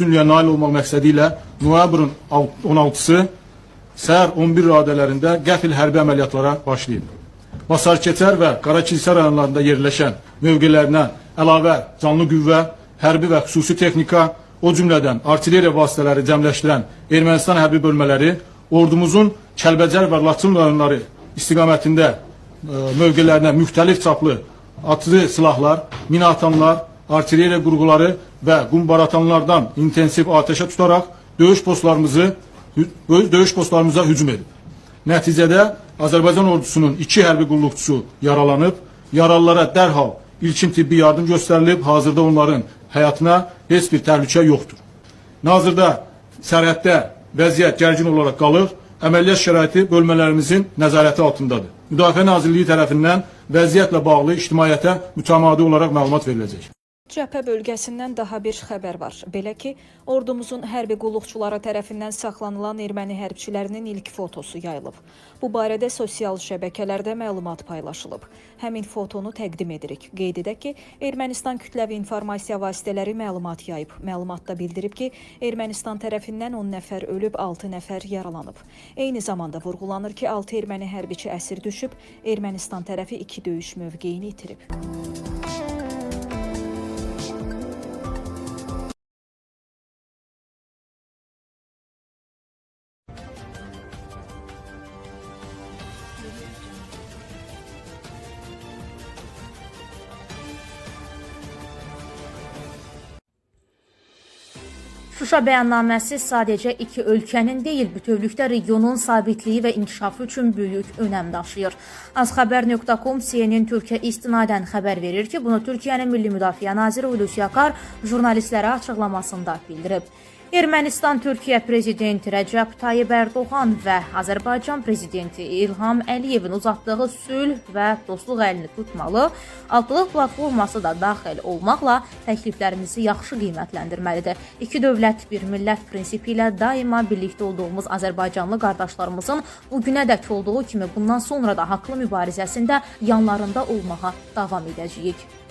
üstünlüğe nail olmaq məqsədi ilə noyabrın 16-sı səhər 11 radələrində qəfil hərbi əməliyyatlara başlayıb. Basarkeçər və Qarakilsə rayonlarında yerləşən mövqelərinə əlavə canlı qüvvə, hərbi və xüsusi texnika, o cümlədən artilleriya vasitələri cəmləşdirən Ermənistan hərbi bölmələri ordumuzun Kəlbəcər və Laçın rayonları istiqamətində e, mövqelərinə müxtəlif çaplı atlı silahlar, minatanlar, artilleriya qurğuları və qumbaratanlardan intensiv atəşə tutaraq döyüş postlarımızı döyüş postlarımıza hücum edib. Nəticədə Azərbaycan ordusunun iki hərbi qulluqçusu yaralanıb, yaralılara dərhal ilkin tibbi yardım göstərilib, hazırda onların həyatına heç bir təhlükə yoxdur. Nazırda sərhəddə vəziyyət gərgin olaraq qalır, əməliyyat şəraiti bölmələrimizin nəzarəti altındadır. Müdafiə Nazirliyi tərəfindən vəziyyətlə bağlı ictimaiyyətə mütəmadi olaraq məlumat veriləcək. Cəbhə bölgəsindən daha bir xəbər var. Belə ki, ordumuzun hərbi qulluqçuları tərəfindən saxlanılan erməni hərbçilərinin ilk fotosu yayılıb. Bu barədə sosial şəbəkələrdə məlumat paylaşılıb. Həmin fotonu təqdim edirik. Qeyd edək ki, Ermənistan kütləvi informasiya vasitələri məlumat yayıb. Məlumatda bildirib ki, Ermənistan tərəfindən 10 nəfər ölüb, 6 nəfər yaralanıb. Eyni zamanda vurğulanır ki, 6 erməni hərbiçi əsir düşüb, Ermənistan tərəfi 2 döyüş mövqeyini itirib. Şuşa bəyannaməsi sadəcə iki ölkənin deyil, bütövlükdə regionun sabitliyi və inkişafı üçün böyük önəm daşıyır. Azxəbər.com CNN Türkiyə istinadən xəbər verir ki, bunu Türkiyənin Milli Müdafiə naziri Hulusi Akar jurnalistlərə açıqlamasında bildirib. Ermənistan Türkiyə prezidenti Rəcəb Tayyib Ərdoğan və Azərbaycan prezidenti İlham Əliyevin uzatdığı sülh və dostluq əlini tutmalı, altlıq platforması da daxil olmaqla təkliflərimizi yaxşı qiymətləndirməlidir. İki dövlət, bir millət prinsipi ilə daima birlikdə olduğumuz Azərbaycanlı qardaşlarımızın bu günədək olduğu kimi bundan sonra da haqlı mübarizəsində yanlarında olmağa davam edəcəyik.